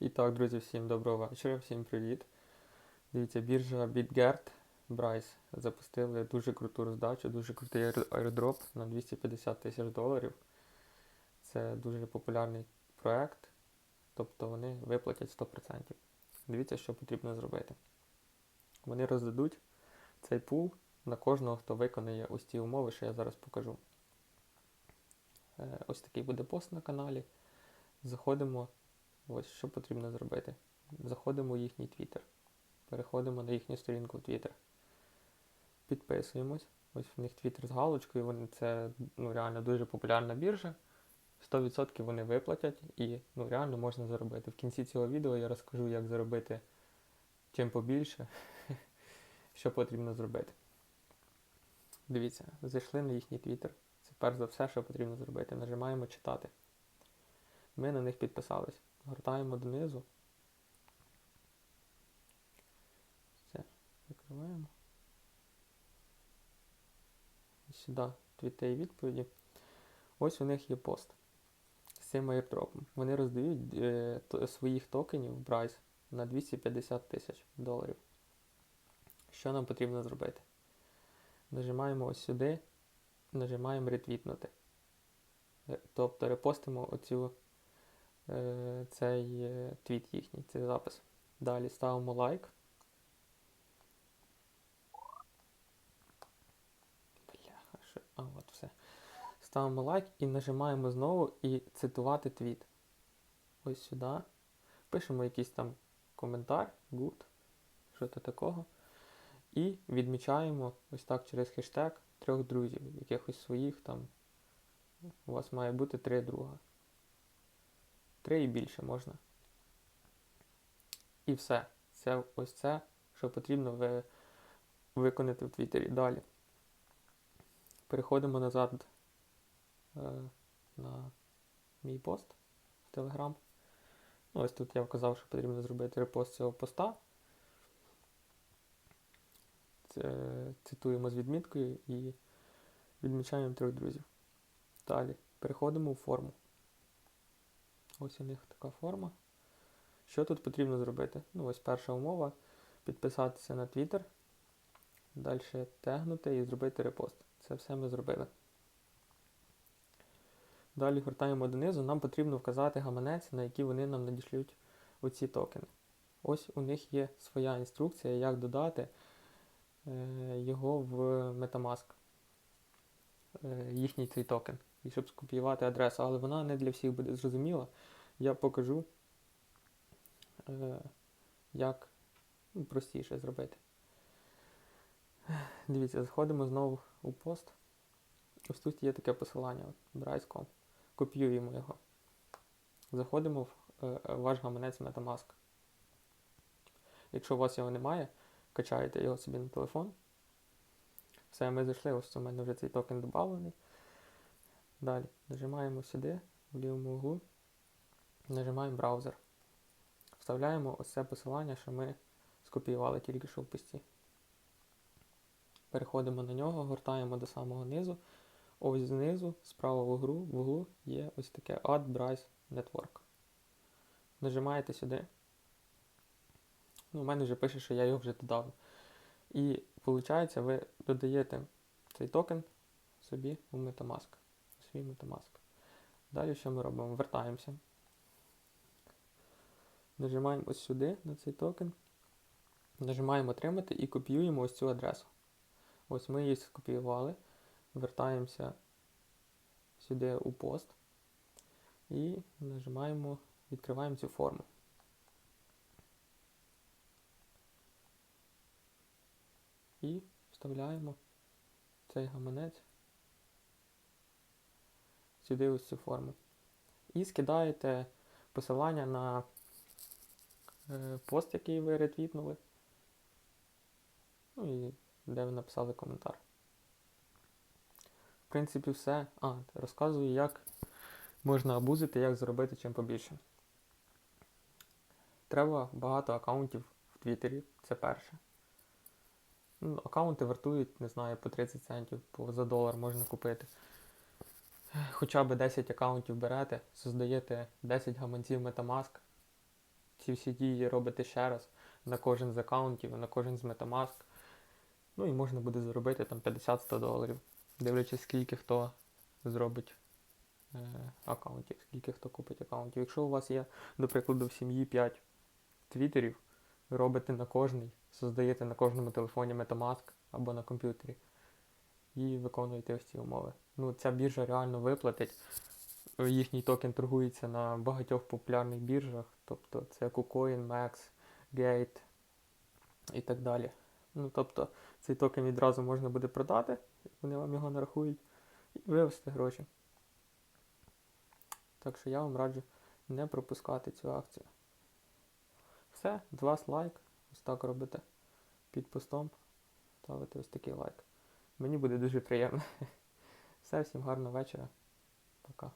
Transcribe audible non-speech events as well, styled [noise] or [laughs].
І так, друзі, всім доброго вечора, всім привіт. Дивіться, біржа BitGert Bryce запустили дуже круту роздачу, дуже крутий аер- airdrop на 250 тисяч доларів. Це дуже популярний проект, тобто вони виплатять 100%. Дивіться, що потрібно зробити. Вони роздадуть цей пул на кожного, хто виконає ось ці умови, що я зараз покажу. Е, Ось такий буде пост на каналі. Заходимо. Ось що потрібно зробити. Заходимо в їхній Twitter. Переходимо на їхню сторінку в Twitter. Підписуємось. Ось в них Twitter з галочкою. Вони, це ну, реально дуже популярна біржа. 100% вони виплатять і ну, реально можна заробити. В кінці цього відео я розкажу, як заробити чим побільше, [laughs] що потрібно зробити. Дивіться, зайшли на їхній Twitter. Це перш за все, що потрібно зробити. Нажимаємо читати. Ми на них підписались. Гортаємо донизу. Все, закриваємо. І Сюди твіти відповіді. Ось у них є пост з цим airdropом. Вони роздають е, то- своїх токенів Bryce на 250 тисяч доларів. Що нам потрібно зробити? Нажимаємо ось сюди, нажимаємо ретвітнути. Е, Тобто репостимо оцю цей е, твіт їхній, цей запис. Далі ставимо лайк. Бляха, що. А, от все. Ставимо лайк і нажимаємо знову і цитувати твіт. Ось сюди. Пишемо якийсь там коментар, good, що то такого. І відмічаємо ось так через хештег трьох друзів, якихось своїх там. У вас має бути три друга. Три і більше можна. І все. Це ось це, що потрібно ви, виконати в Твіттері. Далі. Переходимо назад е, на мій пост в Телеграм. Ну, ось тут я вказав, що потрібно зробити репост цього поста. Це, цитуємо з відміткою і відмічаємо трьох друзів. Далі переходимо у форму. Ось у них така форма. Що тут потрібно зробити? Ну, ось перша умова. Підписатися на Twitter. Далі тегнути і зробити репост. Це все ми зробили. Далі гортаємо донизу. Нам потрібно вказати гаманець, на який вони нам надішлють оці токени. Ось у них є своя інструкція, як додати е, його в Metamask. Е, їхній цей токен. І щоб скопіювати адресу, але вона не для всіх буде зрозуміла. Я покажу, е, як ну, простіше зробити. Дивіться, заходимо знову у пост. Ось тут є таке посилання, Bryce.com. Копіюємо його. Заходимо в е, е, ваш гаманець Metamask. Якщо у вас його немає, качаєте його собі на телефон. Все, ми зайшли, ось у мене вже цей токен додавлений. Далі нажимаємо сюди, в лівому углу, нажимаємо браузер. Вставляємо ось це посилання, що ми скопіювали тільки що в пості. Переходимо на нього, гортаємо до самого низу. Ось знизу, справа в углу, в углу є ось таке Add Bryce Network. Нажимаєте сюди. Ну, у мене вже пише, що я його вже додав. І виходить, ви додаєте цей токен собі у Metamask. Свій Metamask. Далі що ми робимо? Вертаємося. Нажимаємо ось сюди на цей токен. Нажимаємо отримати і копіюємо ось цю адресу. Ось ми її скопіювали. Вертаємося сюди у пост. І нажимаємо, відкриваємо цю форму. І вставляємо цей гаманець сюди ось цю форму. І скидаєте посилання на е, пост, який ви ретвітнули. Ну і де ви написали коментар. В принципі, все. А, розказую, як можна абузити, як зробити чим побільше. Треба багато аккаунтів в Твіттері, це перше. Ну, аккаунти вартують, не знаю, по 30 центів, по, за долар можна купити. Хоча б 10 аккаунтів берете, создаєте 10 гаманців Metamask, ці всі дії робите ще раз на кожен з аккаунтів, на кожен з Metamask. Ну і можна буде заробити там 50-100 доларів, дивлячись, скільки хто зробить е, аккаунтів, скільки хто купить аккаунтів. Якщо у вас є, до прикладу, в сім'ї 5 твіттерів, робите на кожний, создаєте на кожному телефоні Metamask або на комп'ютері і виконуєте ось ці умови. Ну, ця біржа реально виплатить. Їхній токен торгується на багатьох популярних біржах, тобто це KuCoin, Max, Gate і так далі. Ну, тобто цей токен відразу можна буде продати, вони вам його нарахують, і вивести гроші. Так що я вам раджу не пропускати цю акцію. Все, з лайк. Ось так робите під постом. Ставите ось такий лайк. Мені буде дуже приємно. [laughs] Все, всім гарного вечора. Пока.